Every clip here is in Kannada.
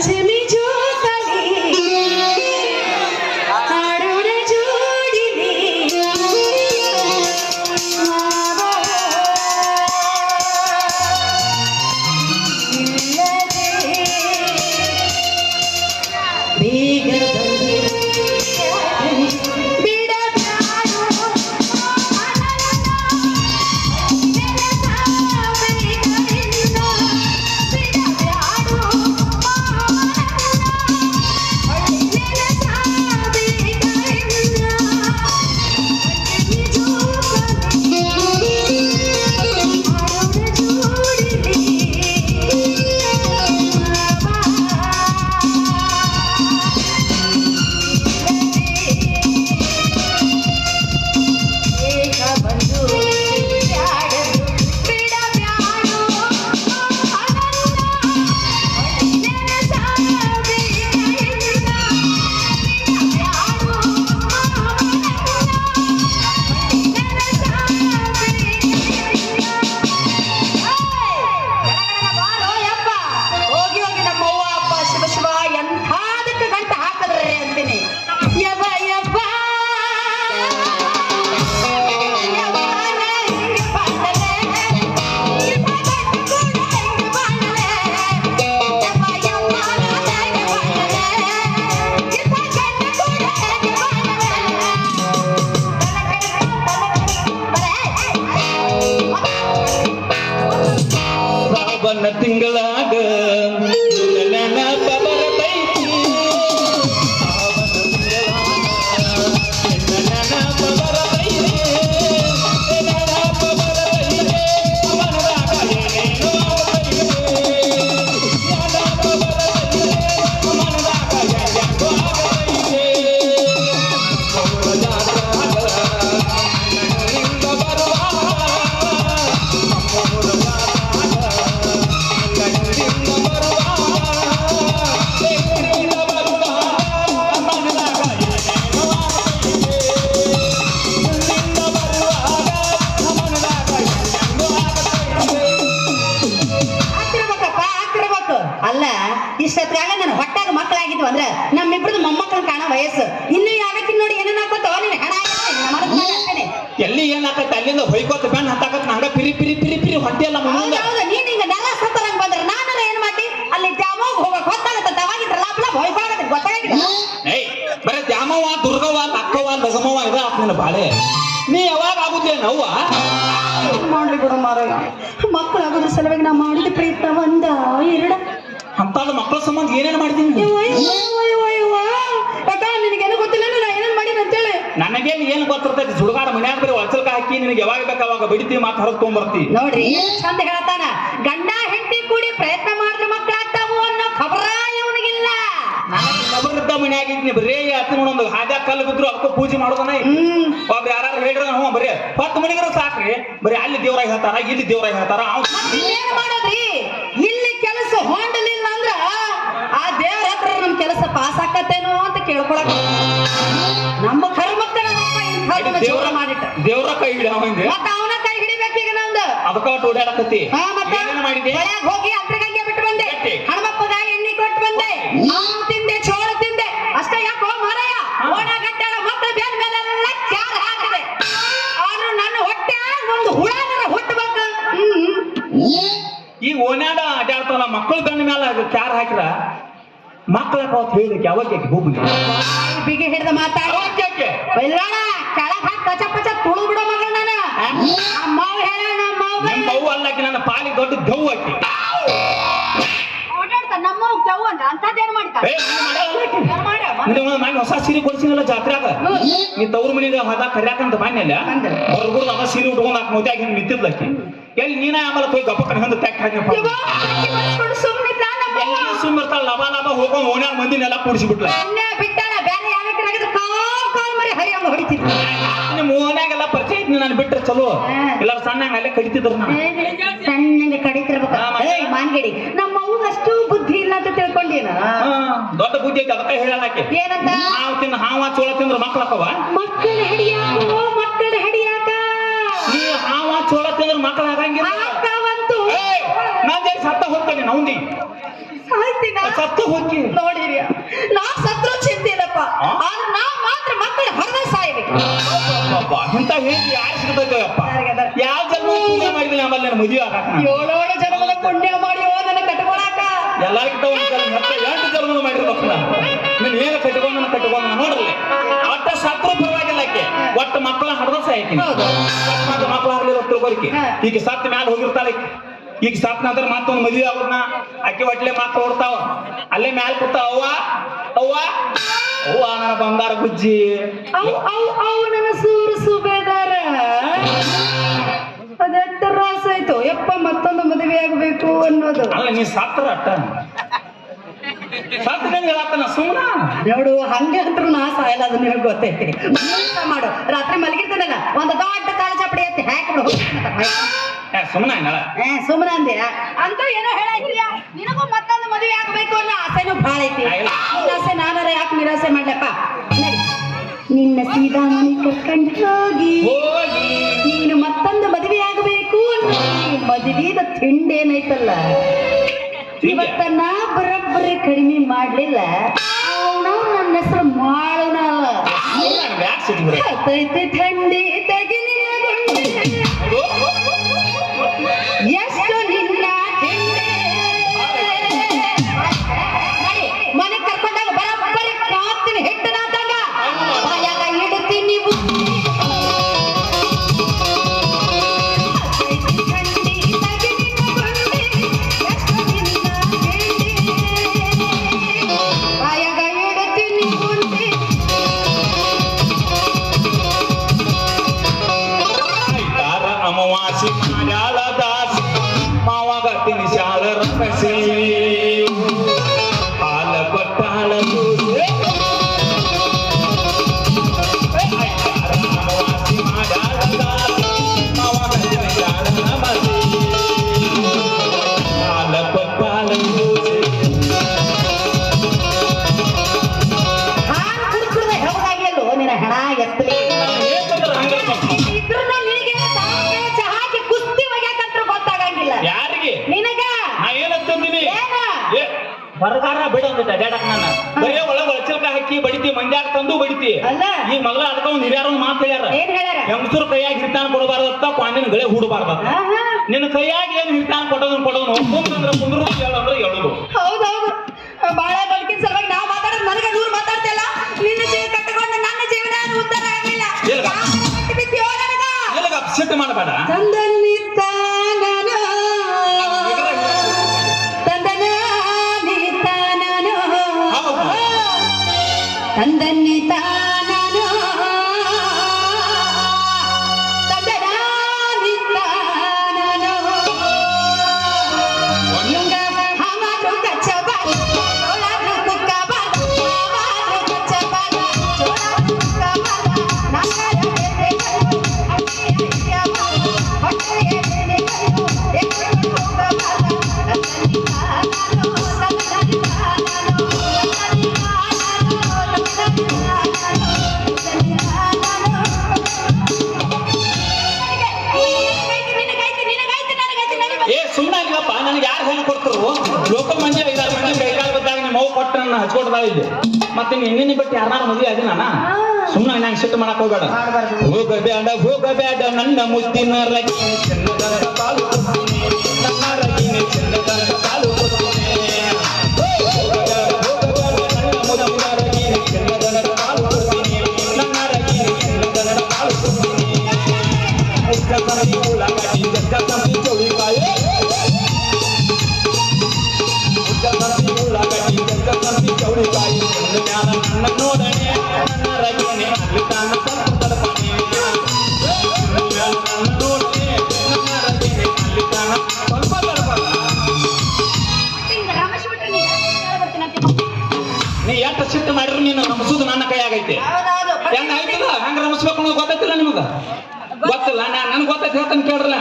Timmy. Mangala. ಇಷ್ಟೊತ್ತಾಗ ನನ್ನ ಹೊಟ್ಟಾಗ ಮಕ್ಕಳಾಗಿದ್ವು ಅಂದ್ರ ನಮ್ಮಿಬ್ರದ್ದು ಮೊಮ್ಮಕ್ಕಳ ಕಾಣೋ ವಯಸ್ಸು. ಇನ್ನು ಯಾವತ್ತಿನ ನೋಡಿ ಏನೇನ್ ಹಾಕೋತೋ ನೀನು ಹಣ ಎಲ್ಲಿ ಏನಾಗತ್ತೆ ಅಲ್ಲಿಂದ ಹೊಯ್ಕೋತ ಬೆಣ್ಣ ಹತ್ತಾಕತ್ ನಂಗ ಪಿರಿ ಪಿರಿ ಪಿರಿ ಪಿರಿ ಹೊಟ್ಟೆ ಮುಂದ. ಹೌದೌದು ನೀನ್ ಹಿಂಗ ನೆಲ ಸತ್ತರಂಗ್ ಬಂದ್ರೆ ನಾನು ಏನ್ ಮಾಡಿ ಅಲ್ಲಿ ದ್ಯಾಮೋಗ್ ಹೋಗಕ್ ಹೊತ್ತಾಗತ್ತ ತವಾಗಿದ್ರಲ್ಲ ಅಪ್ಲ ಭಯಪಾಗತ್ತೆ ಗೊತ್ತಾಗಿಲ್ಲ ಏಯ್ ಬರೀ ದ್ಯಾಮವ್ವ ದುರ್ಗವ್ವ ಲಕ್ಕವ್ವ ಲಗಮವ್ವ ಇದ ನಿನ್ನ ಬಾಳೆ. ನೀ ಯಾವಾಗ ಆಗುತ್ತೆ ನೋವ ಮಾಡ್ಲಿ ಬಿಡು ಮಾರಾಯ. ಮಕ್ಕಳಾಗೋದ್ರ ಸಲುವಾಗಿ ನಾ ಮಾಡಿದ ಪ್ರಯತ್ನ ಒಂದ ಎರಡ ಅಂತಾದ ಮಕ್ಕಳ ಸಂಬಂಧ ಏನೇನ್ ಮಾಡ್ತೀನಿ ಅಕ್ಕ ಏನು ಗೊತ್ತಿಲ್ಲ ನಾ ಏನೇನ್ ಮಾಡೀನಿ ಅಂತೇಳಿ. ನನಗೇನ್ ಏನ್ ಗೊತ್ತಿರ್ತೈತಿ? ಸುಡುಗಾಡ ಮನ್ಯಾಗ ಬರೀ ಒಳಚಲ್ಕ ಹಾಕಿ ನಿನಗೆ ಯಾವಾಗ ಬೇಕು ಅವಾಗ ಬಡಿತಿ ಮಾತು ಹೊರಗೆ ತೊಗೊಂಬರ್ತಿ ನೋಡ್ರಿ ಚಂದ ಹೇಳ್ತಾನ. ಗಂಡ ಹೆಂಡತಿ ಕೂಡಿ ಪ್ರಯತ್ನ ಮಾಡಿದ್ರೆ ಮಕ್ಕಳಾಗ್ತಾವು ಅನ್ನೋ ಖಬರ ಇವನಿಗಿಲ್ಲ. ನನಗೆ ಕಬರ್ದ ಮನ್ಯಾಗ ಇದ್ನಿ ಬರೀ ಹತ್ತು ನೋಡೊಂದು ಹಾದ್ಯಾಗ ಕಲ್ಲು ಬಿದ್ರು ಅದಕ್ಕೂ ಪೂಜೆ ಮಾಡೋದನ ಹ್ಮ್. ಒಬ್ಬ ಯಾರು ಹೇಳ್ರ ಹ್ಞೂ ಬರೀ. ಹತ್ತು ಮನೆಗರ ಸಾಕ್ರಿ. ಬರೀ ಅಲ್ಲಿ ದೇವ್ರಾಗಿ ಹೇಳ್ತಾರ ಇಲ್ಲಿ ದೇವ್ರಾಗ ಹೇಳ್ತಾರ. ಅವ್ನು ಮಾಡೋದ್ರಿ? ದೇವ್ರ ಮಾಡಿಟ್ಟ. ದೇವ್ರ ಕೈ ಹಿಡಿ ಅವಂದೆ ಮತ್ತ ಅವನ ಕೈ ಈಗ ನಂದು. ಅದಕ್ಕ ಓಡಾಡಕತ್ತಿ. ಹಾ ಮತ್ತೆ ಏನು ಮಾಡಿದೆ ಬೆಳ್ಯಾಗ ಹೋಗಿ ಅಂತರಗಂಗೆ ಬಿಟ್ಟು ಬಂದೆ. ಹಣಮಪ್ಪಗ ಎಣ್ಣೆ ಕೊಟ್ಟು ಬಂದೆ. ಮಾವು ತಿಂದೆ ಚೋಳ ತಿಂದೆ. ಅಷ್ಟೇ ಯಾಕೋ ಮಾರಾಯ? ಓಣ ಗಡ್ಡಾಡ ಮಕ್ಕಳ ಬೇರೆ ಮೇಲೆಲ್ಲ ಕ್ಯಾರ ಹಾಕಿದೆ. ಆದ್ರೂ ನನ್ನ ಹೊಟ್ಟೆ ಒಂದು ಹುಳಾನರ ಹುಟ್ಟಬೇಕು. ಈ ಓನ್ಯಾಡ ಅಡ್ಯಾಡ್ತಾವಲ್ಲ ಮಕ್ಕಳು ಗಂಡ ಮೇಲೆ ಕ್ಯಾರ್ ಹಾಕಿರ ಮಕ್ಕಳ ಅವತ್ತು ಹೇಳಿದಕ್ಕೆ ಯಾವಾಗ ಭೂಮಿಗೆ ಬಿಗಿ ಹಿಡಿದ ಮಾತಾಡ. ಯಾಕೆ ಯಾಕೆ ಬೈಲಾಡ ಕೆಳಗ್ ಹಾಕಿ ಪಚ ಪಚ ತುಳು ಬಿಡೋ ಮಗಳ ನಾನು ಅಮ್ಮ ಮಾವ ಹೇಳ ನಮ್ಮ ಮಾವ ಅವ್ವ ಅಲ್ಲಕ್ಕೆ ನನ್ನ ಪಾಲಿಗೆ ದೊಡ್ಡ ದೆವ್ವ ಹಾಕಿ ಓಡಾಡ್ತಾನ ನಮ್ಮ ಅಂದ ಅಂತದೇನ್ ನೀನ್ ನಾನು ಹೊಸ ಸೀರೆ ಕೊಡ್ಸಿನಲ್ಲ ಜಾತ್ರಾಗ? ನೀ ತವ್ರ ಮನೆಗೆ ಹೊದ ಕರ್ಯಾಕಂತ ಮಾನ್ಯಲ್ಲ ಬಂದೆ. ಹೊರಗುಡ್ದು ಅವ ಸೀರೆ ಉಟ್ಕೊಂಡ್ ಹಾಕಿ ಮೋದ್ಯಾಗ ಹಿಂಗ್ ನಿಂತಿದ್ಲಕ್ಕಿ ಎಲ್ಲಿ ನೀನ ಆಮೇಲೆ ಹೋಗಿ ಗಪ್ಪ ಹಿಂದೆ ಟ್ಯಾಕ್ ಹಾಕಿ ಲಬ ಲಬ ಹೋಗೋ ಓಣ್ಯಾರ ಮಂದಿನೆಲ್ಲ ಕೂಡಿಸಿಬಿಟ್ಲ. ನಿಮ್ಮ ಓನ್ಯಾಗೆಲ್ಲ ಪರಿಚಯ ಐತಿ ನಾನು ಬಿಟ್ರೆ ಚಲೋ. ಇಲ್ಲ ಸಣ್ಣ ಅಲ್ಲೇ ಕಡಿತಿದ್ರು ನಾನು ಸಣ್ಣಗೆ ಕಡಿತಿರ್ಬೇಕು? ಏಯ್ ನಮ್ಮ ಅವ್ಗ ಅಷ್ಟು ಬುದ್ಧಿ ಇಲ್ಲ ಅಂತ ತಿಳ್ಕೊಂಡೇನ ದೊಡ್ಡ ಬುದ್ಧಿ ಐತಿ ಅದಕ್ಕೆ ಹೇಳಲಾಕೆ ಏನಂತ? ಹಾವು ತಿನ್ನ ಹಾವ ಚೋಳ ತಿಂದ್ರ ಮಕ್ಳು ಹಾಕವ ಮಕ್ಕಳ ಹಿಡಿಯಾಕೋ ಮಕ್ಕಳ ಹಿಡಿಯಾಕ. ನೀ ಹಾವ ಚೋಳ ತಿಂದ್ರ ಮಕ್ಳು ಆಗಂಗಿಲ್ಲ. ಅಕ್ಕವಂತೂ ನಾನು ಸತ್ತ ಹೋಗ್ತಾನೆ ನೌಂದಿ. ಸಾಯ್ತೀನ? ಸತ್ತು ಹೋಗಿ ನೋಡಿರಿ. ನಾ ಸತ್ರು ಚಿಂತೆ ಇಲ್ಲಪ್ಪ. ಆ? ಆದ್ರೆ ನಾ ಮಾತ್ರ ಮಕ್ಕಳು ಹೊರಗೆ ಸಾಯ್ಬೇಕು. ಇಂತ ಹೇಳಿ ಯಾರು ಸಿಗ್ಬೇಕಪ್ಪ ಯಾವ ಜನ್ಮ ಪುಣ್ಯ ಮಾಡಿದ್ರೆ ಆಮೇಲೆ ನನ್ನ ಮದುವೆ ಆಗಾಕ ಏಳೇಳು ಜನ್ಮದ ಪುಣ್ಯ ಮಾಡಿ ನನ್ನ ಕಟ್ಕೊಳಕ. ಎಲ್ಲರಿಗಿಂತ ಒಂದು ಜನ್ಮ ಮತ್ತೆ ಎಂಟು ಜನ್ಮ ಮಾಡಿರ್ಬೇಕು ನಾನು. ನೀನ್ ಏನು ಕಟ್ಕೊಂಡು ಕಟ್ಕೊಂಡು ನೋಡ್ರಿ ಒಟ್ಟ ಸತ್ರು ಪರವಾಗಿಲ್ಲ ಆಕೆ ಒಟ್ಟು ಮಕ್ಕಳ ಹರದ ಸಾಯ್ತೀನಿ. ಮಕ್ಕಳು ಹರ್ಲಿಲ್ಲ ತಿಳ್ಕೊರಿಕೆ ಈಗ ಸತ್ ಮ್ಯಾಲ ಹೋಗಿರ್ತಾಳೆ. ಈಗ ಸ್ಥಾಪನಾ ನಂತರ ಮತ್ತೊಂದು ಮದುವೆ ಅವ್ರನ್ನ ಅಕ್ಕಿ ಹೊಟ್ಲೆ ಮಾತು ಓಡ್ತಾವ ಅಲ್ಲೇ ಮ್ಯಾಲ ಕೂತಾವ ಅವ್ವ ಅವ್ವ. ಅವ್ವ ನನ್ನ ಬಂಗಾರ ಗುಜ್ಜಿ ಅವ್ ಅವ್ ಅವ್ ನನ್ನ ಸೂರು ಸುಬೇದಾರ. ಅದೆಟ್ಟ ರಾಸ ಆಯ್ತು? ಯಪ್ಪ ಮತ್ತೊಂದು ಮದುವೆ ಆಗ್ಬೇಕು ಅನ್ನೋದು. ಅಲ್ಲ ನೀ ಸಾಕ್ತಾರ ಅಟ್ಟ. ಹೇಳತ್ತನ ಸುಮ್ಮನ ನೋಡು ಹಂಗೆ ಅಂತ್ರು ನಾ ಸಾಯಲ್ಲ ಅದು ನಿನಗೆ ಗೊತ್ತೈತಿ. ಮಾಡು. ರಾತ್ರಿ ಮಲಗಿರ್ತಾನಲ್ಲ ಒಂದು ದೊಡ್ಡ ಕಾಲ ಚಾಪಡಿ ಎತ್ತಿ ಹಾಕ್ಬಿಡು ಸುಮ್ಮನ ಏನಳ ಏ ಸುಮ್ಮನೆ ಅಂದಿರ ಅಂತ ಏನೋ ಹೇಳಾಯ್ತಿಲ್ಲ ನಿನಗೂ ಮತ್ತೊಂದು ಮದುವೆ ಆಗ್ಬೇಕು ಅನ್ನೋ ಆಸೆನೂ ಭಾಳ ಐತಿ. ನಿರಾಸೆ ನಾನರ ಆಸೆ ನಾನಾರ ಯಾಕೆ ನಿರಾಸೆ ಮಾಡ್ಲಪ್ಪ. ನಿನ್ನ ಸೀದಾ ಮನೆ ಕರ್ಕೊಂಡು ಹೋಗಿ. ನೀನು ಮತ್ತೊಂದು ಮದುವೆ ಆಗಬೇಕು ಮದುವೆದ ತಿಂಡಿ ಏನೈತಲ್ಲ? ಇವತ್ತ ನಾ ಬರಬ್ಬರಿ ಕಡಿಮೆ ಮಾಡ್ಲಿಲ್ಲ. ಅವನು ನನ್ನ ಹೆಸರು ಮಾಡೋಣ ಥಂಡಿ ತೆಗಿ Thank you. ಬರಗಾರ ಬಿಡ ಅಂತ ಅಡ್ಯಾಡಕ್ ಬರೇ ಒಳಗ ಒಳಚಲ್ಕ ಹಾಕಿ ಬಡಿತಿ ಮಂದ್ಯಾಗ ತಂದು ಬಡಿತಿ. ಅಲ್ಲ. ಈ ಮಗಳ ಅದಕ್ಕ ಒಂದ್ ಹಿರಿಯಾರ ಒಂದ್ ಮಾತು ಹೇಳ್ಯಾರ. ಏನ್ ಹೇಳ್ಯಾರ? ಹೆಂಗಸರು ಕೈಯಾಗ ಹಿರ್ತಾನ ಕೊಡಬಾರ್ದತ್ತ ಕ್ವಾಂಡಿನ ಗಳೆ ಹೂಡಬಾರ್ದ. ನಿನ್ನ ಕೈಯಾಗ ಏನ್ ಹಿರ್ತಾನ ಕೊಡೋದನ್ನ ಕೊಡೋದು ಕುಂದ್ರ ಕುಂದ್ರು ಹೇಳಂದ್ರೆ ಹೇಳುದು. ಹೌದೌದು. ಬಾಳೆ ಸಲುವಾಗಿ ನಾವು ಮಾತಾಡೋದು ನನಗೆ ದೂರ ಮಾತಾಡ್ತಿಲ್ಲ ನಿನ್ನ ಜೀವ ಕಟ್ಟಿಕೊಂಡು ನನ್ನ ಜೀವನ ಉದ್ಧಾರ ಆಗಲಿಲ್ಲ? ಇಲ್ಲ. ಯಾಕೆ ಕಟ್ಟಿ ಬಿದ್ದೀಯೋ ನನಗ? ಮಾಡಬೇಡ. ಮತ್ತೆ ನಿನ್ನ ಬಿಟ್ಟು ಯಾರನ್ನ ಮದುವೆ ಆಗಿ ನಾನ ಸುಮ್ಮನೆ ನಂಗೆ ಸಿಟ್ಟು ಮಾಡಕ್ ಹೋಗ್ಬೇಡ. ಹೋಗಬೇಡ ಹೋಗಬೇಡ ನನ್ನ ಮುತ್ತಿನ ಹೌದೌದು. ಹೆಂಗ ಆಯ್ತದ ಹೆಂಗ ರಮಿಸ್ಬೇಕು ಅನ್ನೋದು ಗೊತ್ತೈತಿಲ್ಲ ನಿಮಗ? ಗೊತ್ತಿಲ್ಲ ನಾ ನನ್ಗೆ ಗೊತ್ತೈತಿ ಹೇಳ್ತಾನೆ ಕೇಳ್ರಲ್ಲ.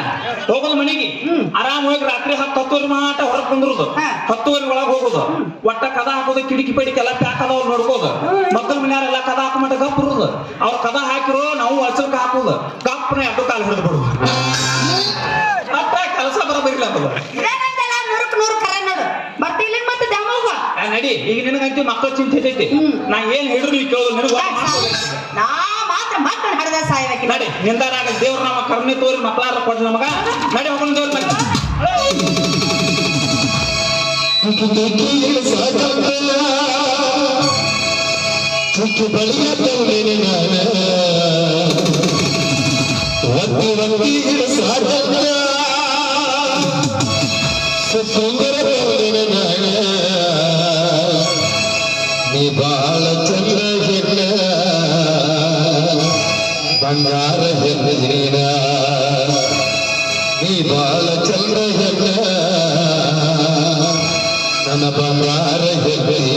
ಹೋಗೋದು ಮನೆಗೆ. ಆರಾಮ್ ಹೋಗಿ ರಾತ್ರಿ ಹತ್ತು ಹತ್ತುವರೆ ಮಾಟ ಹೊರಗೆ ಬಂದಿರೋದು. ಹಾ. ಹತ್ತುವರೆ ಒಳಗೆ ಹೋಗುದು. ಒಟ್ಟ ಕದ ಹಾಕೋದು ಕಿಡಿಕಿ ಪಿಡಿಕಿ ಎಲ್ಲ ಪ್ಯಾಕ್ ಅದಾವ್ ನೋಡ್ಕೋದು ಮಕ್ಕಳ ಮನೆಯವರೆಲ್ಲ ಕದ ಹಾಕೋ ಮಟ್ಟ ಗಪ್ ಇರುದು. ಅವ್ರ ಕದ ಹಾಕಿರೋ ನಾವು ಹಸಿರು ಹಾಕೋದು. ಗಪ್ಪನ ಎರಡು ಕಾಲು ಹಿಡಿದು ಬಿಡುದು. ಅಟ್ಟ ಕೆಲಸ ಬರೋದಿಲ್ಲ ಅದು ನಡಿ ಈಗ ನಿನಗಂತೂ ಮಕ್ಕಳ ಚಿಂತೆ ಐತಿ. ನಾ ಏನ್ ಹಿಡಿದ್ರು ಕೇಳೋದು ನಿನಗೆ ನಾ ಮಾತ್ರ ಮಾತ್ರ ಹಡದ ನಡಿ ದೇವ್ರ ನಮ್ಮ ಕರ್ಮೆ ತೋರಿ ಮಕ್ಕಳಾರ ಕೊಡ್ರಿ ನಮಗ. ನಡಿ ಹೋಗೋಣ ದೇವ್ರ ಮನೆ ಚುಕ್ಕಿ ಬಳಿಯ ತವರಿನ ನಾನ ಒತ್ತಿ ಒತ್ತಿ ಸಾಧನ. ಸುಂದರ ಬಾಳ ಚಂದ್ರ ಹೆಣ್ಣ. ಬಂಗಾರ ಹೆಣ್ಣ ನೀನ. ನೀ ಬಾಳ ಚಂದ್ರ ಹೆಣ್ಣ. ನನ್ನ ಬಂಗಾರ ಹೆಣ್ಣ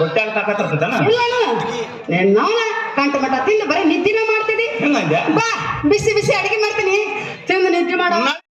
ರೊಟ್ಟಿ ನೀನ್ ಕಂಟ ಮಠ ತಿಂದು ಬರೀ ನಿದ್ದಿನ ಮಾಡ್ತಿದ್ದಿ ಬಾ ಬಿಸಿ ಬಿಸಿ ಅಡಿಗೆ ಮಾಡ್ತೀನಿ. ತಿಂದು ನಿದ್ದೆ ಮಾಡೋ